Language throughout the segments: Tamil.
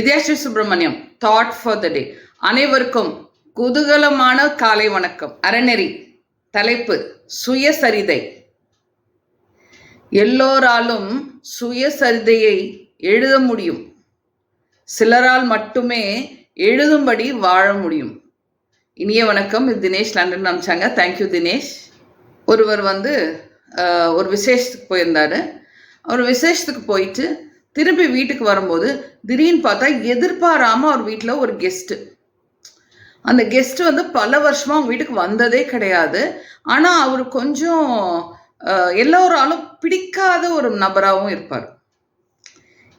Vidyashree Subramaniam thought for the day அனைவருக்கும் குதூகலமான காலை வணக்கம். அறநெறி தலைப்பு சுயசரிதை. எல்லோராலும் சுயசரிதையை எழுத முடியும். சிலரால் மட்டுமே எழுதும்படி வாழ முடியும். இனிய வணக்கம் இது தினேஷ் லண்டன் அமிச்சாங்க தேங்க்யூ தினேஷ். ஒருவர் வந்து ஒரு விசேஷத்துக்கு போயிருந்தாரு. அவர் விசேஷத்துக்கு போயிட்டு திரும்பி வீட்டுக்கு வரும்போது திடீர்னு பார்த்தா எதிர்பாராம அவர் வீட்டில் ஒரு கெஸ்ட்டு அந்த கெஸ்ட் வந்து பல வருஷமா அவங்க வீட்டுக்கு வந்ததே கிடையாது. ஆனா அவர் கொஞ்சம் எல்லோராலும் பிடிக்காத ஒரு நபராகவும் இருப்பார்.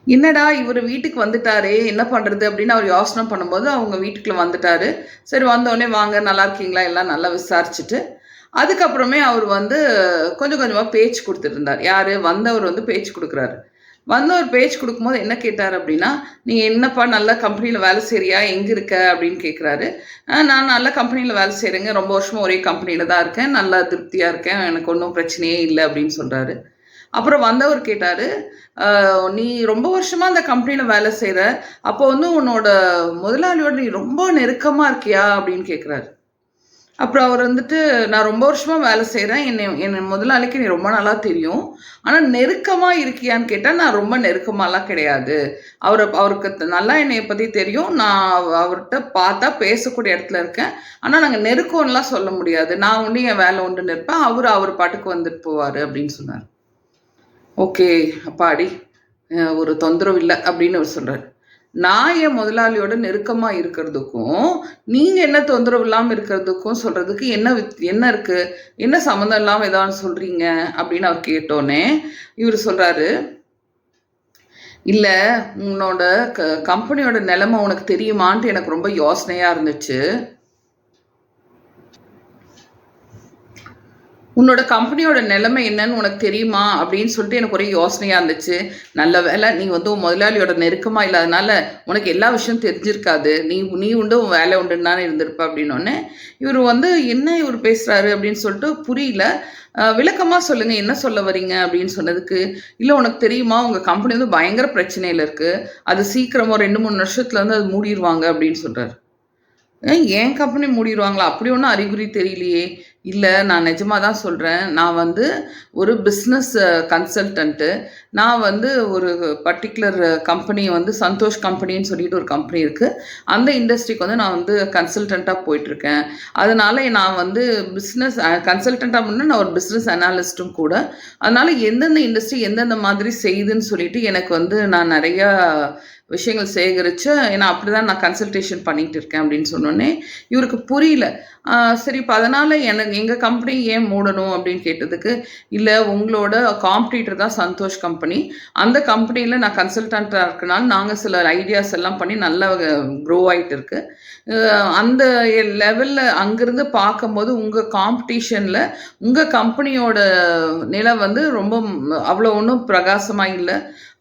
என்னடா இவர் வீட்டுக்கு வந்துட்டாரே என்ன பண்ணுறது அப்படின்னு அவர் யோசனை பண்ணும்போது அவங்க வீட்டுக்குள்ள வந்துட்டாரு. சரி வந்தோடனே வாங்க நல்லா இருக்கீங்களா? எல்லாம் நல்லா விசாரிச்சுட்டு அதுக்கப்புறமே அவர் வந்து கொஞ்சம் கொஞ்சமாக பேச்சு கொடுத்துட்டு இருந்தார். யார்? வந்தவர் வந்து பேச்சு கொடுக்குறாரு. வந்தவர் பேச்சு கொடுக்கும்போது என்ன கேட்டார் அப்படின்னா நீ என்னப்பா நல்ல கம்பெனியில் வேலை செய்கிறியா எங்கே இருக்க? அப்படின்னு கேட்குறாரு நான் நல்ல கம்பெனியில் வேலை செய்கிறேங்க ரொம்ப வருஷமாக ஒரே கம்பெனியில் தான் இருக்கேன். நல்லா திருப்தியாக இருக்கேன். எனக்கு ஒன்றும் பிரச்சனையே இல்லை. அப்படின்னு சொல்கிறாரு அப்புறம் வந்தவர் கேட்டார் நீ ரொம்ப வருஷமாக அந்த கம்பெனியில் வேலை செய்கிற அப்போ வந்து உன்னோட முதலாளியோட நீ ரொம்ப நெருக்கமாக இருக்கியா? அப்படின்னு கேட்குறாரு அப்புறம் அவர் வந்துட்டு நான் ரொம்ப வருஷமா வேலை செய்கிறேன் என்னை என்னை முதலாளிக்கு நீ ரொம்ப நல்லா தெரியும். ஆனால் நெருக்கமாக இருக்கியான்னு கேட்டால் நான் ரொம்ப நெருக்கமாலாம் கிடையாது. அவரை அவருக்கு த- நல்லா என்னை பற்றி தெரியும். நான் அவர்கிட்ட பார்த்தா பேசக்கூடிய இடத்துல இருக்கேன். ஆனால் நாங்கள் நெருக்கம்லாம் சொல்ல முடியாது. நான் ஒன்று என் வேலை உண்டுன்னு நிற்பேன் அவர் அவர் பாட்டுக்கு வந்துட்டு போவார் அப்படின்னு சொன்னார். ஓகே அப்பாடி. ஒரு தொந்தரவு இல்லை அப்படின்னு அவர் சொல்கிறார் நான் என் முதலாளியோட நெருக்கமாக இருக்கிறதுக்கும் நீங்கள் என்ன தொந்தரவு இல்லாமல் இருக்கிறதுக்கும் சொல்கிறதுக்கு என்ன வித் என்ன இருக்குது என்ன சம்மந்தம் இல்லாமல் ஏதாவது சொல்கிறீங்க அப்படின்னு அவர் கேட்டோன்னே இவர் சொல்கிறாரு இல்லை உன்னோட க கம்பெனியோட நிலைமை உனக்கு தெரியுமான்ட்டு எனக்கு ரொம்ப யோசனையாக இருந்துச்சு. உன்னோட கம்பெனியோட நிலைமை என்னன்னு உனக்கு தெரியுமா? அப்படின்னு சொல்லிட்டு எனக்கு ஒரே யோசனையாக இருந்துச்சு. நல்ல வேலை நீ வந்து உன் முதலாளியோட நெருக்கமாக இல்லாதனால உனக்கு எல்லா விஷயம் தெரிஞ்சிருக்காது. நீ நீ உண்டு உன் வேலை உண்டுன்னு தானே இருந்திருப்ப அப்படின்னோடனே இவர் வந்து என்ன இவர் பேசுகிறாரு அப்படின்னு சொல்லிட்டு புரியல. விளக்கமாக சொல்லுங்கள் என்ன சொல்ல வரீங்க அப்படின்னு சொன்னதுக்கு இல்லை உனக்கு தெரியுமா? உங்கள் கம்பெனி வந்து பயங்கர பிரச்சனையில் இருக்குது அது சீக்கிரமாக ரெண்டு மூணு வருஷத்துல வந்து அது மூடிடுவாங்க அப்படின்னு சொல்கிறாரு என் கம்பெனி மூடிடுவாங்களா அப்படி ஒன்றும் அறிகுறி தெரியலையே. இல்லை நான் நிஜமாக தான் சொல்கிறேன் நான் வந்து ஒரு பிஸ்னஸ் கன்சல்டன்ட்டு நான் வந்து ஒரு பர்டிகுலர் கம்பெனி வந்து சந்தோஷ் கம்பெனின்னு சொல்லிட்டு ஒரு கம்பெனி இருக்குது அந்த இண்டஸ்ட்ரிக்கு வந்து நான் வந்து கன்சல்டண்ட்டாக போயிட்டுருக்கேன். அதனால் நான் வந்து பிஸ்னஸ் கன்சல்டண்ட்டாக முன்னே நான் ஒரு பிஸ்னஸ் அனாலிஸ்ட்டும் கூட. அதனால் எந்தெந்த இண்டஸ்ட்ரி எந்தெந்த மாதிரி செய்யுதுன்னு சொல்லிட்டு எனக்கு வந்து நான் நிறையா விஷயங்கள் சேகரித்து ஏன்னா அப்படி தான் நான் கன்சல்டேஷன் பண்ணிகிட்டு இருக்கேன் அப்படின்னு சொன்னோன்னே இவருக்கு புரியல. சரி இப்போ அதனால் எனக்கு எங்கள் கம்பெனி ஏன் மூடணும் அப்படின்னு கேட்டதுக்கு இல்லை உங்களோட காம்படிட்டர் தான் சந்தோஷ் கம்பெனி அந்த கம்பெனியில் நான் கன்சல்டண்ட்டாக இருக்கனால நாங்கள் சில ஐடியாஸ் எல்லாம் பண்ணி நல்லா க்ரோ ஆகிட்டு இருக்கு. அந்த லெவலில் அங்கேருந்து பார்க்கும்போது உங்கள் காம்படிஷனில் உங்கள் கம்பெனியோட நிலை வந்து ரொம்ப அவ்வளோ ஒன்றும் பிரகாசமாக இல்லை.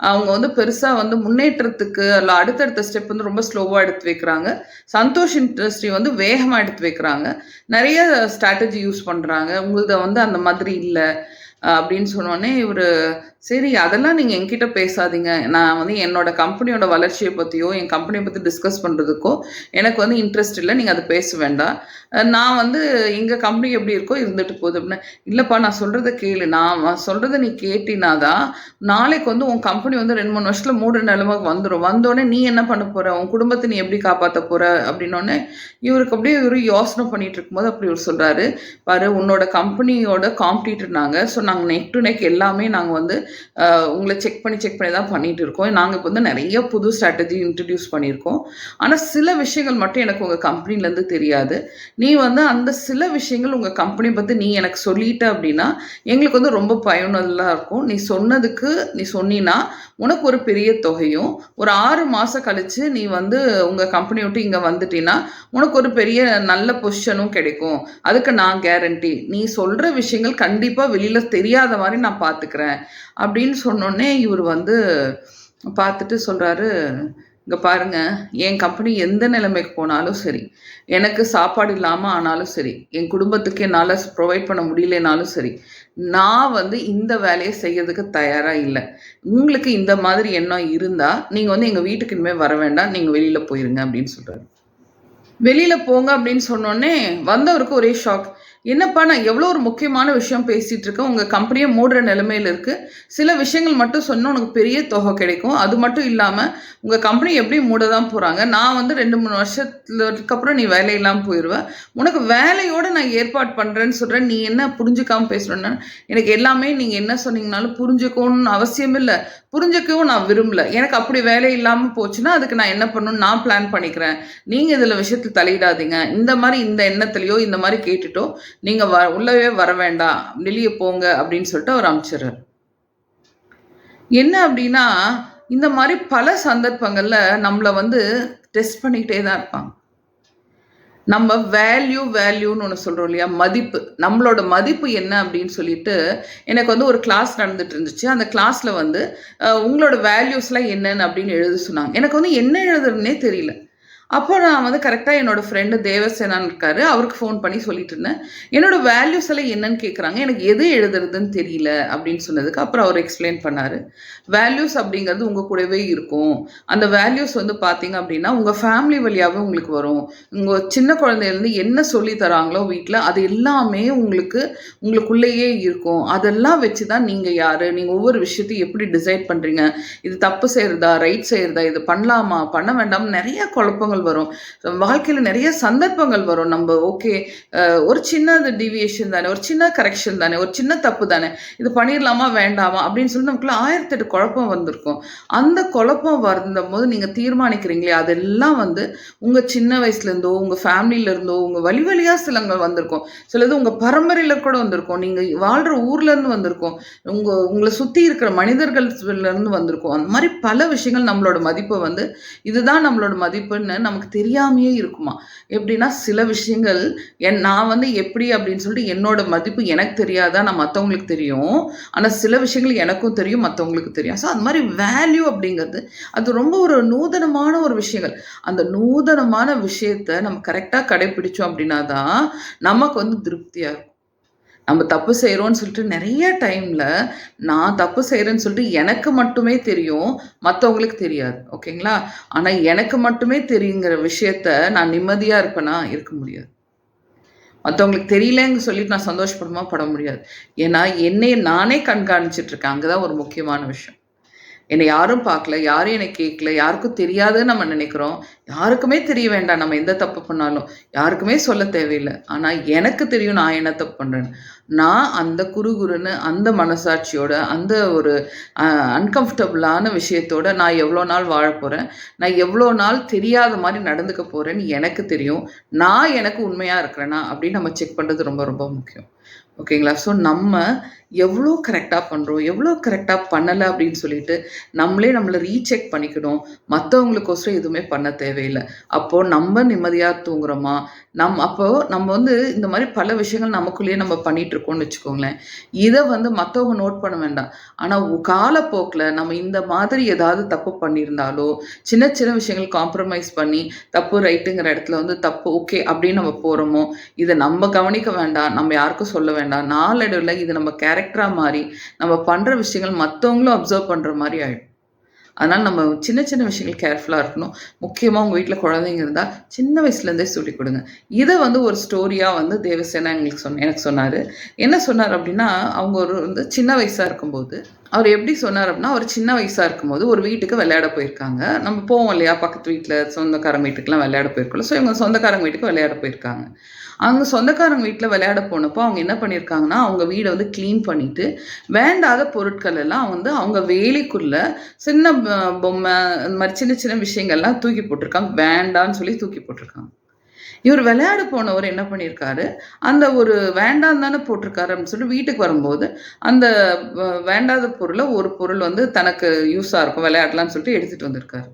அவங்க வந்து பெருசாக வந்து முன்னேற்றத்துக்கு அல்ல அடுத்தடுத்த ஸ்டெப் வந்து ரொம்ப ஸ்லோவாக எடுத்து வைக்கிறாங்க. சந்தோஷ் இண்டஸ்ட்ரி வந்து வேகமாக எடுத்து வைக்கிறாங்க. நிறைய ஸ்ட்ராட்டஜி யூஸ் பண்ணுறாங்க உங்களது வந்து அந்த மாதிரி இல்லை அப்படின்னு சொன்னோடனே இவர் சரி அதெல்லாம் நீங்கள் என்கிட்ட பேசாதீங்க. நான் வந்து என்னோட கம்பெனியோட வளர்ச்சியை பற்றியோ என் கம்பெனியை பற்றி டிஸ்கஸ் பண்ணுறதுக்கோ எனக்கு வந்து இன்ட்ரெஸ்ட் இல்லை. நீங்கள் அதை பேச வேண்டாம். நான் வந்து எங்கள் கம்பெனி எப்படி இருக்கோ இருந்துட்டு போகுது அப்படின்னா. இல்லைப்பா நான் சொல்கிறத கேளு. நான் சொல்கிறத நீ கேட்டினா தான் நாளைக்கு வந்து உன் கம்பெனி வந்து ரெண்டு மூணு வருஷத்தில் மூடு நிலைமை வந்துடும் வந்தோடனே நீ என்ன பண்ண போகிற உன் குடும்பத்தை நீ எப்படி காப்பாற்ற போகிற அப்படின்னோடனே இவருக்கு அப்படியே இவரு யோசனை பண்ணிட்டு இருக்கும்போது அப்படி இவர் சொல்கிறாரு பாரு உன்னோட கம்பெனியோட காம்படிட்டர் நாங்கள் ஸோ நாங்கள் நெக் டு நெக் எல்லாமே நாங்கள் வந்து உங்களை செக் பண்ணி செக் பண்ணி தான் பண்ணிட்டு இருக்கோம். நாங்கள் இப்போ வந்து நிறைய புது ஸ்ட்ராட்டஜி இன்ட்ரடியூஸ் பண்ணியிருக்கோம். ஆனால் சில விஷயங்கள் மட்டும் எனக்கு உங்கள் கம்பெனிலேருந்து தெரியாது. நீ வந்து அந்த சில விஷயங்கள் உங்கள் கம்பெனி பற்றி நீ எனக்கு சொல்லிட்ட அப்படின்னா எங்களுக்கு வந்து ரொம்ப பயனுள்ளதாக இருக்கும். நீ சொன்னதுக்கு நீ சொன்னீன்னா உனக்கு ஒரு பெரிய தொகையும் ஒரு ஆறு மாதம் கழித்து நீ வந்து உங்கள் கம்பெனி விட்டு இங்கே வந்துட்டீன்னா உனக்கு ஒரு பெரிய நல்ல பொசிஷனும் கிடைக்கும். அதுக்கு நான் கேரண்டி நீ சொல்கிற விஷயங்கள் கண்டிப்பாக வெளியில் தெரியாத மாதிரி நான் பார்த்துக்கிறேன் அப்படின்னு சொன்னோடனே இவர் வந்து பார்த்துட்டு சொல்கிறாரு இங்கே பாருங்க என் கம்பெனி எந்த நிலைமைக்கு போனாலும் சரி எனக்கு சாப்பாடு இல்லாமல் ஆனாலும் சரி என் குடும்பத்துக்கு என்னால் ப்ரொவைட் பண்ண முடியலனாலும் சரி நான் வந்து இந்த வேலையை செய்யறதுக்கு தயாராக இல்லை. உங்களுக்கு இந்த மாதிரி எண்ணம் இருந்தால் நீங்கள் வந்து எங்கள் வீட்டுக்கு இனிமேல் வர வேண்டாம் நீங்கள் வெளியில் போயிருங்க அப்படின்னு சொல்கிறாரு வெளியில் போங்க அப்படின்னு சொன்னோடனே வந்தவருக்கு ஒரே ஷாக் என்னப்பா நான் எவ்வளோ ஒரு முக்கியமான விஷயம் பேசிகிட்டு இருக்கேன். உங்கள் கம்பெனியை மூடுற நிலைமையில் இருக்குது சில விஷயங்கள் மட்டும் சொன்னால் உனக்கு பெரிய தொகை கிடைக்கும். அது மட்டும் இல்லாமல் உங்கள் கம்பெனி எப்படி மூட தான் போகிறாங்க நான் வந்து ரெண்டு மூணு வருஷத்துக்கு அப்புறம் நீ வேலையில்லாமல் போயிடுவேன் உனக்கு வேலையோடு நான் ஏற்பாடு பண்ணுறேன்னு சொல்கிறேன் நீ என்ன புரிஞ்சுக்காமல் பேசுகிறேன்னா எனக்கு எல்லாமே நீங்கள் என்ன சொன்னீங்கனாலும் புரிஞ்சுக்கணும்னு அவசியம் இல்லை. புரிஞ்சுக்கவும் நான் விரும்பல. எனக்கு அப்படி வேலை இல்லாமல் போச்சுன்னா அதுக்கு நான் என்ன பண்ணணும்னு நான் பிளான் பண்ணிக்கிறேன். நீங்கள் இதில் விஷயத்தில் தலையிடாதீங்க. இந்த மாதிரி இந்த எண்ணத்துலையோ இந்த மாதிரி கேட்டுட்டோ நீங்கள் வ உள்ளவே வர வேண்டாம். வெளியே போங்க அப்படின்னு சொல்லிட்டு அவர் அமைச்சர் என்ன அப்படின்னா இந்த மாதிரி பல சந்தர்ப்பங்களில் நம்மளை வந்து டெஸ்ட் பண்ணிக்கிட்டே தான் இருப்பாங்க. நம்ம வேல்யூ வேல்யூன்னு ஒன்று சொல்கிறோம் இல்லையா? மதிப்பு. நம்மளோட மதிப்பு என்ன அப்படின்னு சொல்லிட்டு எனக்கு வந்து ஒரு கிளாஸ் நடந்துட்டு இருந்துச்சு. அந்த கிளாஸில் வந்து உங்களோட வேல்யூஸ்லாம் என்னன்னு அப்படின்னு எழுத சொன்னாங்க. எனக்கு வந்து என்ன எழுதுறதுனே தெரியல. அப்போ நான் வந்து கரெக்டாக என்னோட ஃப்ரெண்டு தேவசேனான்னு இருக்காரு. அவருக்கு ஃபோன் பண்ணி சொல்லிட்டு இருந்தேன். என்னோட வேல்யூஸ் எல்லாம் என்னன்னு கேட்குறாங்க எனக்கு எது எழுதுறதுன்னு தெரியல அப்படின்னு சொன்னதுக்கு அப்புறம் அவர் எக்ஸ்பிளைன் பண்ணாரு. வேல்யூஸ் அப்படிங்கிறது உங்கள் கூடவே இருக்கும். அந்த வேல்யூஸ் வந்து பார்த்தீங்க அப்படின்னா உங்கள் ஃபேமிலி வழியாகவே உங்களுக்கு வரும். உங்கள் சின்ன குழந்தையிலேருந்து என்ன சொல்லி தராங்களோ வீட்டில் அது எல்லாமே உங்களுக்கு உங்களுக்குள்ளேயே இருக்கும். அதெல்லாம் வச்சு தான் நீங்கள் யார்? நீங்கள் ஒவ்வொரு விஷயத்தையும் எப்படி டிசைட் பண்ணுறீங்க இது தப்பு செய்கிறதா ரைட் செய்கிறதா இது பண்ணலாமா? பண்ண வேண்டாம் நிறைய குழப்பங்கள் வரும். வாழ்க்கையில் நிறைய சந்தர்ப்பங்கள் வரும். நம்ம ஓகே ஒரு சின்ன டிவியேஷன் தானே ஒரு சின்ன கரெக்ஷன் தானே ஒரு சின்ன தப்பு தானே இது பண்ணிடலாமா வேண்டாமா அப்படின்னு சொல்லி நமக்குள்ள ஆயிரத்தெட்டு குழப்பம் வந்திருக்கும். அந்த குழப்பம் வந்த நீங்கள் தீர்மானிக்கிறீங்களே அதெல்லாம் வந்து உங்கள் சின்ன வயசுலேருந்தோ உங்கள் ஃபேமிலியிலேருந்தோ உங்கள் வழி வழியாக சிலங்கள் வந்திருக்கும். சிலது உங்கள் பரம்பரையில் கூட வந்திருக்கும். நீங்கள் வாழ்கிற ஊர்லேருந்து வந்திருக்கும். உங்கள் உங்களை சுற்றி இருக்கிற மனிதர்கள்லேருந்து வந்திருக்கும். அந்த மாதிரி பல விஷயங்கள் நம்மளோட மதிப்பை வந்து இதுதான் நம்மளோட மதிப்புன்னு நமக்கு தெரியாமையே இருக்குமா? எப்படின்னா சில விஷயங்கள் என் நான் வந்து எப்படி அப்படின்னு சொல்லிட்டு என்னோட மதிப்பு எனக்கு தெரியாதா? நான் மற்றவங்களுக்கு தெரியும். ஆனால் சில விஷயங்கள் எனக்கும் தெரியும் மற்றவங்களுக்கு தெரியும். ஸோ அது மாதிரி வேல்யூ அப்படிங்கிறது அது ரொம்ப ஒரு நூதனமான ஒரு விஷயங்கள். அந்த நூதனமான விஷயத்த நம்ம கரெக்டாக கடைப்பிடிச்சோம் அப்படின்னா தான் நமக்கு வந்து திருப்தியாக இருக்கும். நம்ம தப்பு செய்கிறோன்னு சொல்லிட்டு நிறைய டைமில் நான் தப்பு செய்கிறேன்னு சொல்லிட்டு எனக்கு மட்டுமே தெரியும் மற்றவங்களுக்கு தெரியாது. ஓகேங்களா? ஆனால் எனக்கு மட்டுமே தெரியுங்கிற விஷயத்த நான் நிம்மதியாக இருப்பேனா? இருக்க முடியாது. மற்றவங்களுக்கு தெரியலங்க சொல்லிட்டு நான் சந்தோஷப்படுமா? பட முடியாது. ஏன்னா என்னை நானே கண்காணிச்சிட்டு இருக்கேன். அங்கே தான் ஒரு முக்கியமான விஷயம். என்னை யாரும் பார்க்கல யாரும் என்னை கேட்கல யாருக்கும் தெரியாதுன்னு நம்ம நினைக்கிறோம். யாருக்குமே தெரிய வேண்டாம் நம்ம எந்த தப்பு பண்ணாலும். யாருக்குமே சொல்ல தேவையில்லை. ஆனால் எனக்கு தெரியும் நான் என்ன தப்பு பண்ணுறேன்னு நான் அந்த குறுகுறுன்னு அந்த மனசாட்சியோட அந்த ஒரு அன்கம்ஃபர்டபுளான விஷயத்தோட நான் எவ்வளோ நாள் வாழ போகிறேன் நான் எவ்வளோ நாள் தெரியாத மாதிரி நடந்துக்க போகிறேன்னு எனக்கு தெரியும். நான் எனக்கு உண்மையாக இருக்கிறேன்னா அப்படின்னு நம்ம செக் பண்ணுறது ரொம்ப ரொம்ப முக்கியம். ஓகேங்களா? ஸோ நம்ம எவ்வளோ கரெக்டாக பண்ணுறோம் எவ்வளோ கரெக்டாக பண்ணலை அப்படின்னு சொல்லிட்டு நம்மளே நம்மளை ரீசெக் பண்ணிக்கணும். மற்றவங்களுக்கோசரம் எதுவுமே பண்ண தேவையில்லை. அப்போது நம்ம நிம்மதியாக தூங்குறோமா? நம் அப்போது நம்ம வந்து இந்த மாதிரி பல விஷயங்கள் நமக்குள்ளேயே நம்ம பண்ணிகிட்ருக்கோம்னு வச்சுக்கோங்களேன். இதை வந்து மற்றவங்க நோட் பண்ண வேண்டாம். ஆனால் காலப்போக்கில் நம்ம இந்த மாதிரி ஏதாவது தப்பு பண்ணியிருந்தாலோ சின்ன சின்ன விஷயங்கள் காம்ப்ரமைஸ் பண்ணி தப்பு ரைட்டுங்கிற இடத்துல வந்து தப்பு ஓகே அப்படின்னு நம்ம போகிறோமோ இதை நம்ம கவனிக்க வேண்டாம். நம்ம யாருக்கும் சொல்ல வேண்டாம். நாளடைவில் இது நம்ம கேரக்டராக மாறி நம்ம பண்ணுற விஷயங்கள் மற்றவங்களும் அப்சர்வ் பண்ணுற மாதிரி ஆகிடும் அதனால் நம்ம சின்ன சின்ன விஷயங்கள் கேர்ஃபுல்லாக இருக்கணும். முக்கியமாக உங்கள் வீட்டில் குழந்தைங்க இருந்தால் சின்ன வயசுலேருந்தே சொல்லிக் கொடுங்க. இதை வந்து ஒரு ஸ்டோரியாக வந்து தேவசேனா எங்களுக்கு சொன்ன எனக்கு சொன்னார். என்ன சொன்னார் அப்படின்னா அவங்க ஒரு வந்து சின்ன வயசாக இருக்கும்போது அவர் எப்படி சொன்னார் அப்படின்னா அவர் சின்ன வயசாக இருக்கும்போது ஒரு வீட்டுக்கு விளையாட போயிருக்காங்க. நம்ம போவோம் இல்லையா பக்கத்து வீட்டில் சொந்தக்காரங்க வீட்டுக்குலாம் விளையாட போயிருக்கோம் ஸோ இவங்க சொந்தக்காரங்க வீட்டுக்கு விளையாட போயிருக்காங்க. அவங்க சொந்தக்காரங்க வீட்டில் விளையாட போனப்போ அவங்க என்ன பண்ணியிருக்காங்கன்னா அவங்க வீடை வந்து க்ளீன் பண்ணிட்டு வேண்டாத பொருட்கள் எல்லாம் வந்து அவங்க வேலைக்குள்ளே சின்ன பொம்மை இந்த மாதிரி சின்ன சின்ன விஷயங்கள்லாம் தூக்கி போட்டிருக்காங்க. வேண்டான்னு சொல்லி தூக்கி போட்டிருக்காங்க. இவர் விளையாட போனவர் என்ன பண்ணியிருக்காரு? அந்த ஒரு வேண்டாம் தானே போட்டிருக்காரு அப்படின்னு சொல்லிட்டு வீட்டுக்கு வரும்போது அந்த வேண்டாத பொருளை ஒரு பொருள் வந்து தனக்கு யூஸாக இருக்கும் விளையாடலாம்னு சொல்லிட்டு எடுத்துகிட்டு வந்திருக்காரு.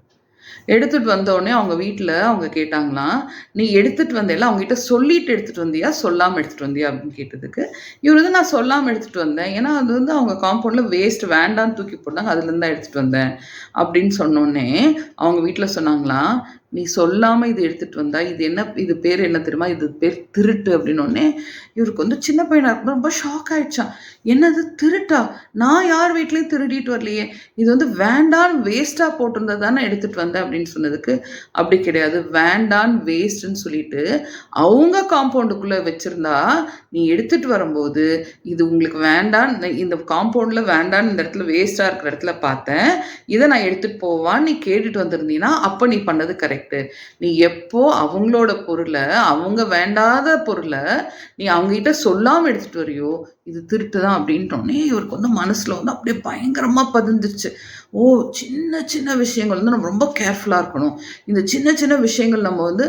எடுத்துட்டு வந்த உடனே அவங்க வீட்டில் அவங்க கேட்டாங்களாம் நீ எடுத்துட்டு வந்தேல அவங்க கிட்ட சொல்லிட்டு எடுத்துட்டு வந்தியா? சொல்லாமல் எடுத்துட்டு வந்தியா? அப்படின்னு கேட்டதுக்கு இவர் வந்து நான் சொல்லாமல் எடுத்துட்டு வந்தேன். ஏன்னா அது வந்து அவங்க காம்பவுண்டில் வேஸ்ட் வேண்டான்னு தூக்கி போட்டாங்க அதுலேருந்து தான் எடுத்துட்டு வந்தேன். அப்படின்னு சொன்னோடனே அவங்க வீட்டில் சொன்னாங்களாம் நீ சொல்லாமல் இது எடுத்துட்டு வந்தா இது என்ன இது பேர் என்ன தெரியுமா? இது பேர் திருட்டு அப்படின்னோடனே இவருக்கு வந்து சின்ன பையனாக இருக்கும் ரொம்ப ஷாக் ஆயிடுச்சான் என்னது திருட்டா? நான் யார் வீட்லேயும் திருடிட்டு வரலையே. இது வந்து வேண்டான் வேஸ்ட்டாக போட்டிருந்தது தானே எடுத்துகிட்டு வந்தேன் அப்படின்னு சொன்னதுக்கு அப்படி கிடையாது. வேண்டான் வேஸ்ட்டுன்னு சொல்லிட்டு அவங்க காம்பவுண்டுக்குள்ளே வச்சுருந்தா நீ எடுத்துகிட்டு வரும்போது இது உங்களுக்கு வேண்டான் இந்த காம்பவுண்டில் வேண்டான் இந்த இடத்துல வேஸ்ட்டாக இருக்கிற இடத்துல பார்த்தேன். இதை நான் எடுத்துகிட்டு போவான்னு நீ கேட்டுட்டு வந்திருந்தீங்கன்னா அப்போ நீ பண்ணது கரெக்ட் நீ எப்போ அவங்களோட பொருளை அவங்க வேண்டாத பொருளை நீ அவங்ககிட்ட சொல்லாமல் எடுத்துகிட்டு வரியோ இது திருட்டு தான் அப்படின்ட்டோடனே இவருக்கு வந்து மனசில் வந்து அப்படியே பயங்கரமாக பதிந்துருச்சு. ஓ சின்ன சின்ன விஷயங்கள் வந்து நம்ம ரொம்ப கேர்ஃபுல்லாக இருக்கணும். இந்த சின்ன சின்ன விஷயங்கள் நம்ம வந்து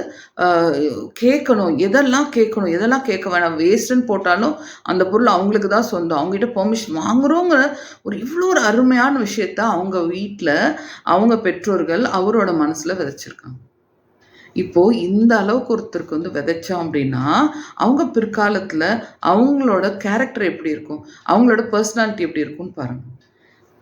கேட்கணும். எதெல்லாம் கேட்கணும்? எதெல்லாம் கேட்க வேணாம்? வேஸ்ட்டுன்னு போட்டாலும் அந்த பொருள் அவங்களுக்கு தான் சொந்தம். அவங்ககிட்ட பெர்மிஷன் வாங்குறோங்கிற ஒரு இவ்வளோ ஒரு அருமையான விஷயத்த அவங்க வீட்டில் அவங்க பெற்றோர்கள் அவரோட மனசில் விதைச்சிருக்காங்க. இப்போ இந்த அளவுக்கு ஒருத்தருக்கு வந்து விதைச்சோம் அப்படின்னா அவங்க பிற்காலத்தில் அவங்களோட கேரக்டர் எப்படி இருக்கும்? அவங்களோட பர்சனாலிட்டி எப்படி இருக்கும்னு பாருங்கள்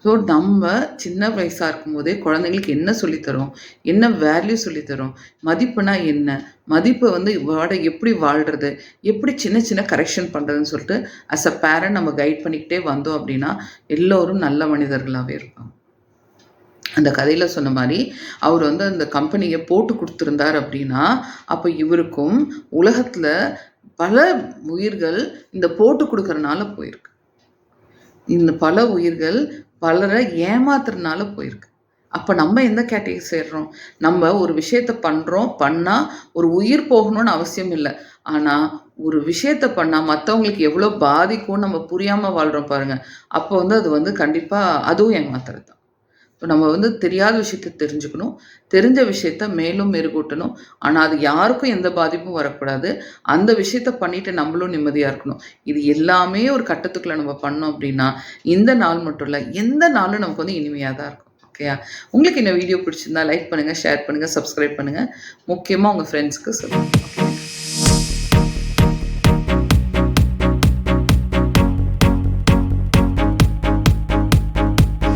ஸோ நம்ம சின்ன வயசாக இருக்கும்போதே குழந்தைங்களுக்கு என்ன சொல்லித்தரோம்? என்ன வேல்யூ சொல்லித்தரோம்? மதிப்புனா என்ன? மதிப்பை வந்து வாட எப்படி வாழ்கிறது எப்படி சின்ன சின்ன கரெக்ஷன் பண்ணுறதுன்னு சொல்லிட்டு அஸ் அ பேரண்ட் நம்ம கைட் பண்ணிக்கிட்டே வந்தோம் அப்படின்னா எல்லோரும் நல்ல மனிதர்களாகவே இருப்பாங்க. அந்த கதையில் சொன்ன மாதிரி அவர் வந்து அந்த கம்பெனியை போட்டு கொடுத்துருந்தார் அப்படின்னா அப்போ இவருக்கும் உலகத்தில் பல உயிர்கள் இந்த போட்டு கொடுக்கறனால போயிருக்கு. இந்த பல உயிர்கள் பலரை ஏமாத்துறதுனால போயிருக்கு. அப்போ நம்ம எந்த கேட்டகரி சேர்றோம்? நம்ம ஒரு விஷயத்த பண்ணுறோம் பண்ணால் ஒரு உயிர் போகணும்னு அவசியம் இல்லை. ஆனால் ஒரு விஷயத்த பண்ணால் மற்றவங்களுக்கு எவ்வளோ பாதிக்கும்னு நம்ம புரியாமல் வாழ்கிறோம் பாருங்கள் அப்போ வந்து அது வந்து கண்டிப்பாக அதுவும் ஏமாத்துறது தான் இப்போ நம்ம வந்து தெரியாத விஷயத்த தெரிஞ்சுக்கணும். தெரிஞ்ச விஷயத்த மேலும் மெருகூட்டணும். ஆனால் அது யாருக்கும் எந்த பாதிப்பும் வரக்கூடாது. அந்த விஷயத்த பண்ணிட்டு நம்மளும் நிம்மதியாக இருக்கணும். இது எல்லாமே ஒரு கட்டத்துக்குள்ள நம்ம பண்ணோம் அப்படின்னா இந்த நாள் மட்டும் இல்லை எந்த நாளும் நமக்கு வந்து இனிமையாக தான் இருக்கும். ஓகேயா உங்களுக்கு இந்த வீடியோ பிடிச்சிருந்தா லைக் பண்ணுங்கள் ஷேர் பண்ணுங்கள் சப்ஸ்கிரைப் பண்ணுங்கள் முக்கியமாக உங்கள் ஃப்ரெண்ட்ஸ்க்கு சொல்லுங்கள்